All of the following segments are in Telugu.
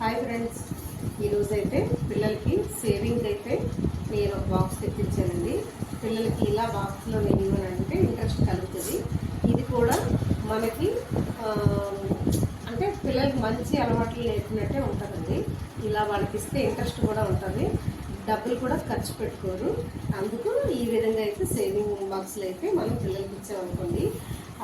హాయ్ ఫ్రెండ్స్ ఈరోజు అయితే పిల్లలకి సేవింగ్ అయితే నేను ఒక బాక్స్ తెప్పించానండి. పిల్లలకి ఇలా బాక్స్లో నేను ఇవ్వనంటే ఇంట్రెస్ట్ కలుగుతుంది. ఇది కూడా మనకి అంటే పిల్లలకి మంచి అలవాట్లు నేర్పినట్టే ఉంటుందండి. ఇలా వాళ్ళకి ఇస్తే ఇంట్రెస్ట్ కూడా ఉంటుంది. డబ్బులు కూడా ఖర్చు పెట్టుకోరు. అందుకు ఈ విధంగా అయితే సేవింగ్ బాక్స్లు అయితే మనం పిల్లలకి ఇచ్చామనుకోండి.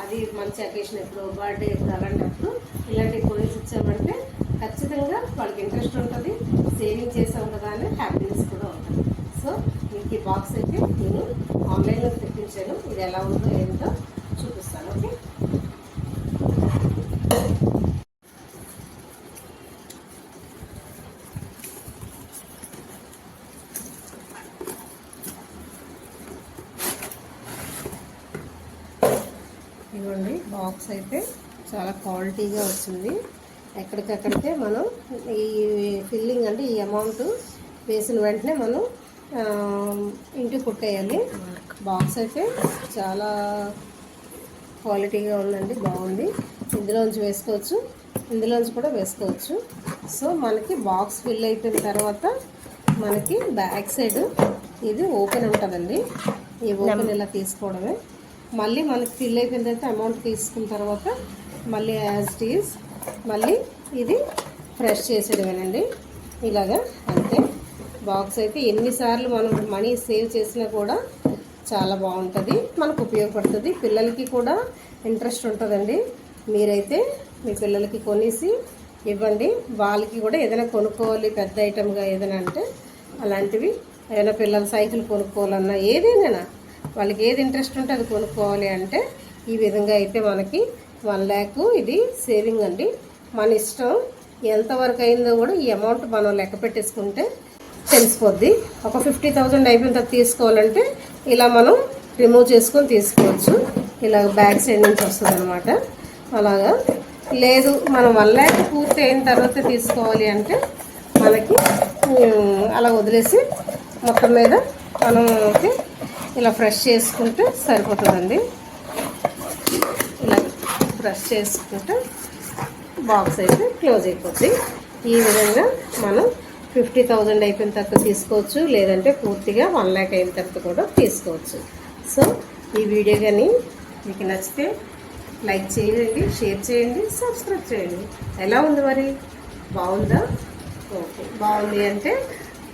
అది మంచి అకేషన్ ఎప్పుడు బర్త్డే ఎప్పుడు అలాంటప్పుడు ఇలాంటి కోయిన్స్ ఇచ్చామంటే ఖచ్చితంగా వాళ్ళకి ఇంట్రెస్ట్ ఉంటుంది సేవింగ్ చేసాం కదా అని హ్యాపీనెస్ కూడా ఉంటుంది. సో మీకు ఈ బాక్స్ అయితే నేను ఆన్లైన్లో తెప్పించాను. ఇది ఎలా ఉందో ఏంటో చూపిస్తాను ఓకే? ఇవ్వండి బాక్స్ అయితే చాలా క్వాలిటీగా వచ్చింది. ఎక్కడికక్కడికే మనం ఈ ఫిల్లింగ్ అంటే ఈ అమౌంట్ వేసిన వెంటనే మనం ఇంటికి కుట్టేయాలి. బాక్స్ అయితే చాలా క్వాలిటీగా ఉందండి బాగుంది. ఇందులోంచి వేసుకోవచ్చు ఇందులోంచి కూడా వేసుకోవచ్చు. సో మనకి బాక్స్ ఫిల్ అయిపోయిన తర్వాత మనకి బ్యాక్ సైడ్ ఇది ఓపెన్ ఉంటుందండి. ఈ ఓపెన్ ఇలా తీసుకోవడమే. మళ్ళీ మనకి ఫిల్ అయిపోయిన తర్వాత అమౌంట్ తీసుకున్న తర్వాత మళ్ళీ యాజ్ ఇట్ ఈజ్ మళ్ళీ ఇది ఫ్రెష్ చేసేయడమేనండి ఇలాగా అంతే. బాక్స్ అయితే ఎన్నిసార్లు మనం మనీ సేవ్ చేసినా కూడా చాలా బాగుంటుంది మనకు ఉపయోగపడుతుంది. పిల్లలకి కూడా ఇంట్రెస్ట్ ఉంటుందండి. మీరైతే మీ పిల్లలకి కొనేసి ఇవ్వండి. వాళ్ళకి కూడా ఏదైనా కొనుక్కోవాలి పెద్ద ఐటమ్గా ఏదైనా అంటే అలాంటివి ఏదైనా పిల్లల సైకిల్ కొనుక్కోవాలన్నా ఏదైనా వాళ్ళకి ఏది ఇంట్రెస్ట్ ఉంటే అది కొనుక్కోవాలి అంటే ఈ విధంగా అయితే మనకి వన్ ల్యాక్ ఇది సేవింగ్ అండి. మన ఇష్టం ఎంతవరకు అయిందో కూడా ఈ అమౌంట్ మనం లెక్క పెట్టేసుకుంటే తెలిసిపోద్ది. ఒక ఫిఫ్టీ థౌజండ్ అయిపోయిన తర్వాత తీసుకోవాలంటే ఇలా మనం రిమూవ్ చేసుకొని తీసుకోవచ్చు. ఇలా బ్యాక్ సైడ్ నుంచి వస్తుంది అనమాట అలాగా. లేదు మనం వన్ ల్యాక్ పూర్తి అయిన తర్వాత తీసుకోవాలి అంటే మనకి అలా వదిలేసి మొత్తం మీద మనం ఇలా ఫ్రెష్ చేసుకుంటే సరిపోతుందండి. బ్రష్ చేసుకుంటే బాక్స్ అయితే క్లోజ్ అయిపోద్ది. ఈ విధంగా మనం ఫిఫ్టీ థౌజండ్ అయిపోయిన తర్వాత తీసుకోవచ్చు లేదంటే పూర్తిగా వన్ ల్యాక్ అయిన తర్వాత కూడా తీసుకోవచ్చు. సో ఈ వీడియో కానీ మీకు నచ్చితే లైక్ చేయండి షేర్ చేయండి సబ్స్క్రైబ్ చేయండి. ఎలా ఉంది మరి? బాగుందా? ఓకే. బాగుంది అంటే